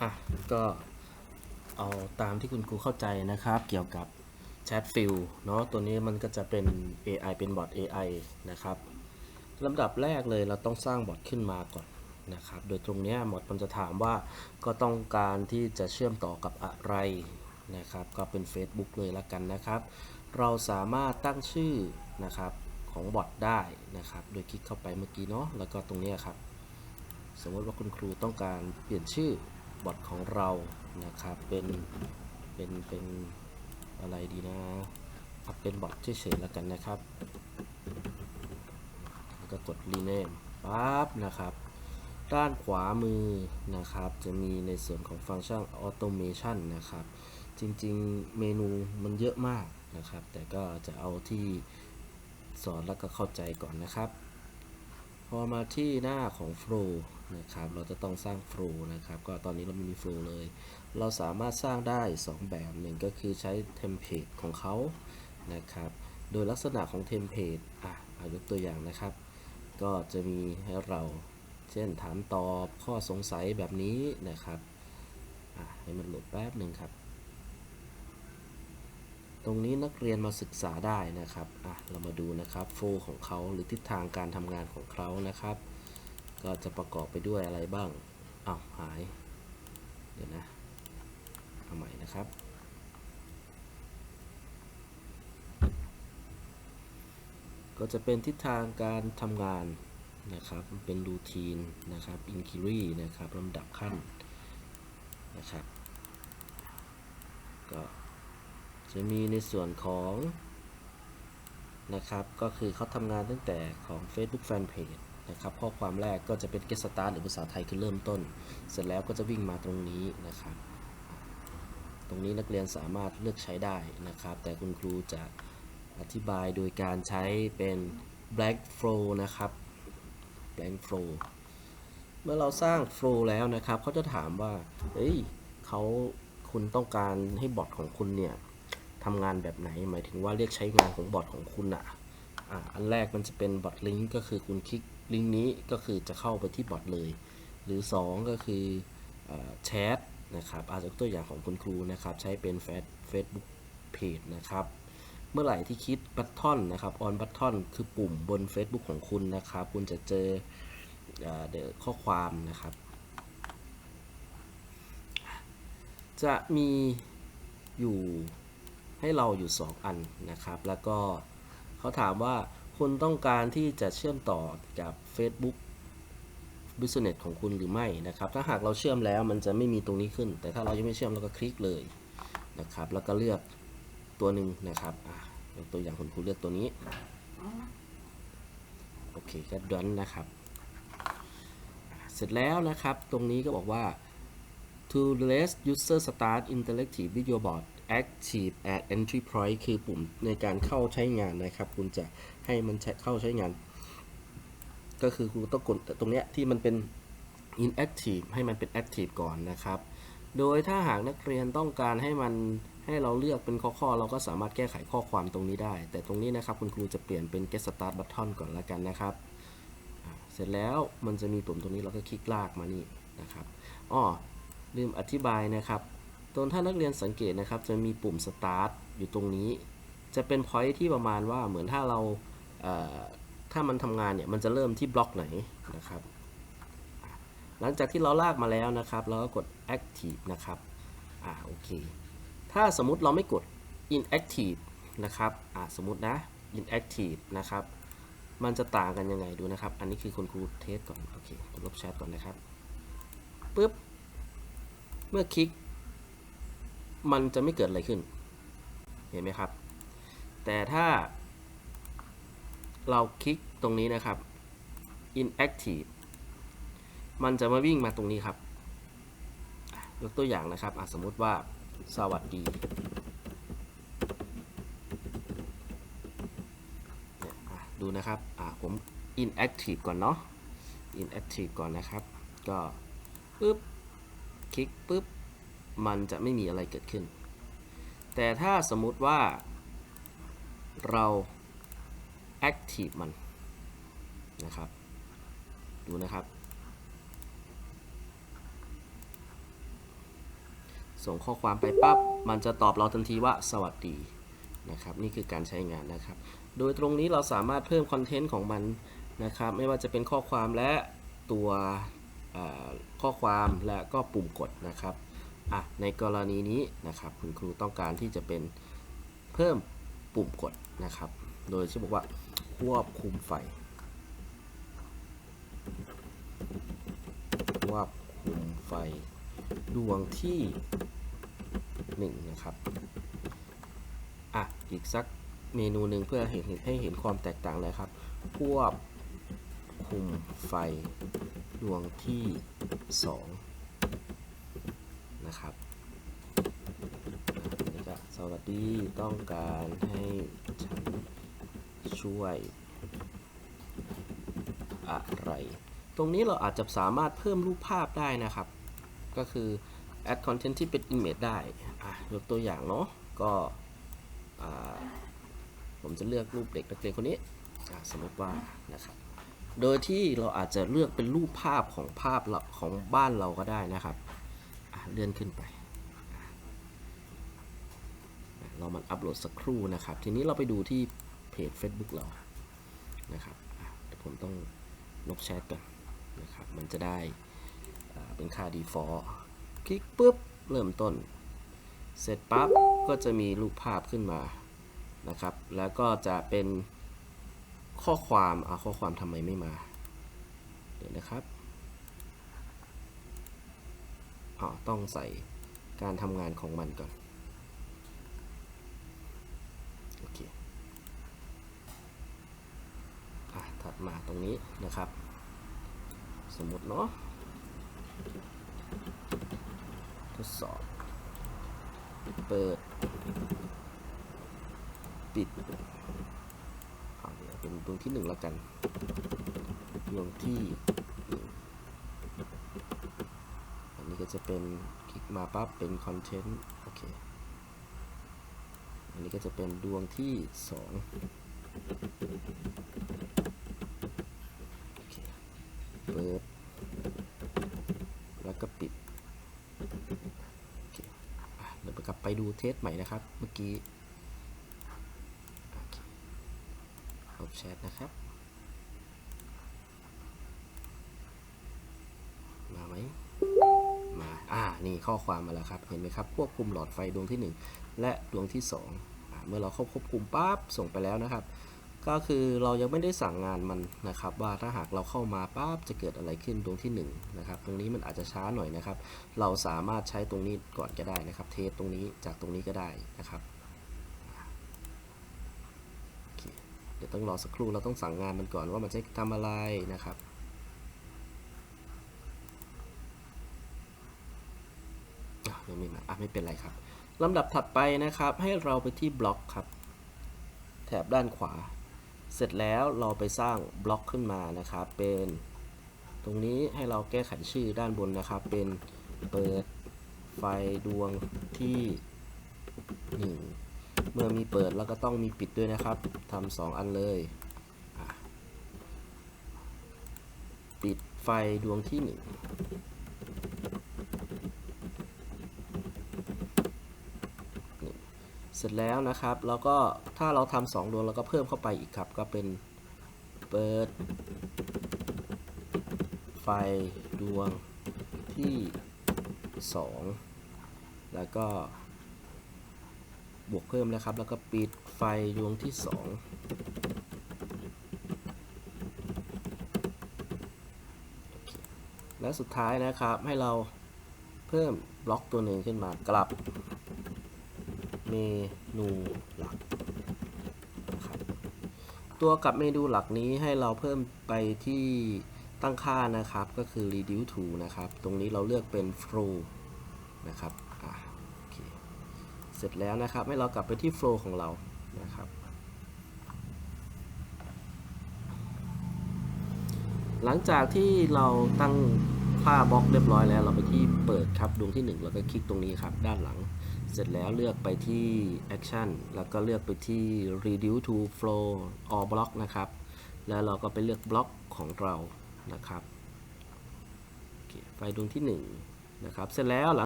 อะก็เอาตามที่คุณครูเข้าใจนะครับ เกี่ยวกับแชทฟิลเนาะตัวนี้มันก็จะเป็น AI เป็นบอท AI นะครับลำดับแรกเลยเราต้องสร้างบอทขึ้นมาก่อนนะครับ โดยตรงนี้ยหมดมันจะถามว่าก็ต้องการที่จะเชื่อมต่อกับอะไรนะครับ ก็เป็น Facebook เลยละกันนะครับ เราสามารถตั้งชื่อนะครับของบอทได้นะครับ โดยคลิกเข้าไปเมื่อกี้เนาะ แล้วก็ตรงนี้ครับ สมมติว่าคุณครูต้องการเปลี่ยนชื่อ บอทของเรานะครับเป็นเป็นเป็นอะไรดีนะเอาเป็นบอทเฉยๆแล้วกันนะครับ แล้วก็กด rename ปั๊บนะครับ ด้านขวามือนะครับ จะมีในส่วนของฟังก์ชัน automation นะครับ จริงๆเมนูมันเยอะมากนะครับ แต่ก็จะเอาที่สอนแล้วก็เข้าใจก่อนนะครับ พอมาที่หน้าของ flow นะครับ เราจะต้องสร้าง flow นะครับ ก็ตอนนี้เราไม่มี flow เลย เราสามารถสร้างได้ 2 แบบหนึ่งก็คือใช้เทมเพลตของเขานะครับ โดยลักษณะของเทมเพลตอะอายกตัวอย่างนะครับ ก็จะมีให้เราเช่นถามตอบข้อสงสัยแบบนี้นะครับอะให้มันโหลดแป๊บหนึ่งครับ ตรงนี้นักเรียนมาศึกษาได้นะครับอะเรามาดูนะครับโฟของเขาหรือทิศทางการทำงานของเขานะครับ ก็จะประกอบไปด้วยอะไรบ้างอ้าวหาย เดี๋ยวนะเอาใหม่นะครับก็จะเป็นทิศทางการทำงานนะครับ เป็นรูทีนนะครับอินคิรีนะครับลำดับขั้นนะครับ ก็ จะมีในส่วนของนะครับ ก็คือเขาทำงานตั้งแต่ของ Facebook Fanpage นะครับข้อความแรกก็จะเป็น get start หรือภาษาไทยคือเริ่มต้น เสร็จแล้วก็จะวิ่งมาตรงนี้นะครับ ตรงนี้นักเรียนสามารถเลือกใช้ได้นะครับ แต่คุณครูจะอธิบายโดยการใช้เป็น blank flow นะครับ blank flow เมื่อเราสร้าง flow แล้วนะครับเขาจะถามว่า เฮ้ยเขาคุณต้องการให้บอทของคุณเนี่ย ทำงานแบบไหน หมายถึงว่าเรียกใช้งานของบอทของคุณอะอะอันแรกมันจะเป็นบอทลิงก์ก็คือคุณคลิกลิงก์นี้ก็คือจะเข้าไปที่บอทเลย หรือ 2 ก็คือแชทนะครับอาจจะตัวอย่างของคุณครูนะครับ ใช้เป็นเฟซบุ๊กเพจนะครับ เมื่อไหร่ที่คลิกบัตทอนนะครับออนบัตทอนคือปุ่มบน Facebook ของคุณนะครับ คุณจะเจอเดี๋ยวข้อความนะครับ จะมีอยู่ ให้เราอยู่ 2 อันนะครับ แล้วก็เขาถามว่าคุณต้องการที่จะเชื่อมต่อกับ Facebook Business ของคุณหรือไม่นะครับ ถ้าหากเราเชื่อมแล้วมันจะไม่มีตรงนี้ขึ้น แต่ถ้าเรายังไม่เชื่อมเราก็คลิกเลยนะครับ แล้วก็เลือกตัวหนึ่งนะครับยกตัวอย่างคุณครูเลือกตัวนี้โอเคก็ดันนะครับ เสร็จแล้วนะครับตรงนี้ก็บอกว่า to let user start interactive video board active at entry point คือปุ่มในการเข้าใช้งานนะครับ คุณจะให้มันเข้าใช้งาน ก็คือคุณต้องกดตรงเนี้ยที่มันเป็น inactive ให้มันเป็น active ก่อนนะครับ โดยถ้าหากนักเรียนต้องการให้มันให้เราเลือกเป็นข้อๆ เราก็สามารถแก้ไขข้อความตรงนี้ได้ แต่ตรงนี้นะครับคุณครูจะเปลี่ยนเป็น get start button ก่อนละกันนะครับ เสร็จแล้วมันจะมีปุ่มตรงนี้เราก็คลิกลากมานี่นะครับ อ้อลืมอธิบายนะครับ ตรงถ้านักเรียนสังเกตนะครับจะมีปุ่ม start อยู่ตรงนี้ จะเป็น point ที่ประมาณว่าเหมือนถ้าเราเถ้ามันทำงานเนี่ยมันจะเริ่มที่บล็อกไหนนะครับ หลังจากที่เราลากมาแล้วนะครับ เราก็กด active นะครับอ่าโอเค ถ้าสมมติเราไม่กด inactive นะครับอ่าสมมตินะ inactive นะครับ มันจะต่างกันยังไงดูนะครับ อันนี้คือคุณครูเทสก่อน โอเคลบแชทก่อนนะครับ ปึ๊บ เมื่อคลิก มันจะไม่เกิดอะไรขึ้น เห็นไหมครับ แต่ถ้าเราคลิกตรงนี้นะครับ inactive มันจะมาวิ่งมาตรงนี้ครับ ยกตัวอย่างนะครับสมมติว่าสวัสดีดูนะครับผม inactive ก่อนเนาะ inactive ก่อนนะครับ ก็ปึ๊บ คลิกปึ๊บ มันจะไม่มีอะไรเกิดขึ้น แต่ถ้าสมมุติว่าเรา active มันนะครับ ดูนะครับ ส่งข้อความไปปั๊บ มันจะตอบเราทันทีว่าสวัสดีนะครับ นี่คือการใช้งานนะครับ โดยตรงนี้เราสามารถเพิ่มคอนเทนต์ของมันนะครับ ไม่ว่าจะเป็นข้อความและตัวข้อความและก็ปุ่มกดนะครับ อะในกรณีนี้นะครับคุณครูต้องการที่จะเป็นเพิ่มปุ่มกดนะครับ โดยที่บอกว่าควบคุมไฟควบคุมไฟดวงที่1นะครับอะอีกสักเมนูหนึ่งเพื่อเห็นให้เห็นความแตกต่างเลยครับ ควบคุมไฟดวงที่ 2 นะครับอะนี่ก็สวัสดีต้องการให้ฉันช่วยอะไร ตรงนี้เราอาจจะสามารถเพิ่มรูปภาพได้นะครับ ก็คือ add content ที่เป็น image ได้อะยกตัวอย่างเนาะก็ผมจะเลือกรูปเด็กนักเรียนคนนี้สมมติว่านะครับ โดยที่เราอาจจะเลือกเป็นรูปภาพของภาพของบ้านเราก็ได้นะครับ เลื่อนขึ้นไป เรามันอัปโหลดสักครู่นะครับ ทีนี้เราไปดูที่เพจ Facebook เรานะครับผมต้องลบแชทก่อนนะครับ มันจะได้เป็นค่า default คลิกปุ๊บ เริ่มต้น เสร็จปั๊บ ก็จะมีรูปภาพขึ้นมานะครับ แล้วก็จะเป็นข้อความอ่าข้อความทำไมไม่มา เดี๋ยวนะครับ อ๋อต้องใส่การทำงานของมันก่อน โอเคอะถัดมาตรงนี้นะครับ สมมติเนาะทดสอบ เปิด ปิดเอาเดี๋ยวเป็นดวงที่หนึ่งแล้วกันดวงที่หนึ่งอันนี้ก็ จะเป็นคลิกมาปั๊บเป็นคอนเทนต์โอเค อันนี้ก็จะเป็นดวงที่สองโอเคเปิดแล้วก็ปิดโอเคเดี๋ยวกลับไปดูเทสใหม่นะครับ เมื่อกี้โอเคลบแชทนะครับ นี่ข้อความมาแล้วครับ เห็นไหมครับ ควบคุมหลอดไฟดวงที่ 1 และดวงที่2อ่าเมื่อเราควบคุมปั๊บส่งไปแล้วนะครับ ก็คือเรายังไม่ได้สั่งงานมันนะครับ ว่าถ้าหากเราเข้ามาปั๊บจะเกิดอะไรขึ้นดวงที่1นะครับ ตรงนี้มันอาจจะช้าหน่อยนะครับ เราสามารถใช้ตรงนี้ก่อนก็ได้นะครับ เทสตรงนี้จากตรงนี้ก็ได้นะครับเคเดี๋ยวต้องรอสักครู่เราต้องสั่งงานมันก่อนว่ามันจะทำอะไรนะครับ อะยังไม่มาอะไม่เป็นไรครับลำดับถัดไปนะครับให้เราไปที่บล็อกครับ แถบด้านขวา เสร็จแล้วเราไปสร้างบล็อกขึ้นมานะครับ เป็น ตรงนี้ให้เราแก้ไขชื่อด้านบนนะครับ เป็นเปิดไฟดวงที่ 1 เมื่อมีเปิดแล้วก็ต้องมีปิดด้วยนะครับทำสองอันเลย ปิดไฟดวงที่ 1 เสร็จแล้วนะครับ แล้วก็ถ้าเราทำสองดวงเราก็เพิ่มเข้าไปอีกครับ ก็เป็นเปิด ไฟดวงที่ 2 แล้วก็บวกเพิ่มนะครับ แล้วก็ปิดไฟดวงที่2โอเคและสุดท้ายนะครับให้เราเพิ่มบล็อกตัวหนึ่งขึ้นมากลับ เมนูหลักครับตัวกับเมนูหลักนี้ให้เราเพิ่มไปที่ตั้งค่านะครับก็คือ reduce to นะครับ ตรงนี้เราเลือกเป็น flow นะครับอะโอเคเสร็จแล้วนะครับ ให้เรากลับไปที่ flow ของเรานะครับ หลังจากที่เราตั้งค่าบล็อกเรียบร้อยแล้ว เราไปที่เปิดครับดวงที่ 1 แล้วก็คลิกตรงนี้ครับ ด้านหลัง เสร็จแล้วเลือกไปที่ action แล้วก็เลือกไปที่ reduce to flow all block นะครับ แล้วเราก็ไปเลือกบล็อกของเรานะครับไฟดวงที่1นะครับ เสร็จแล้วหลัง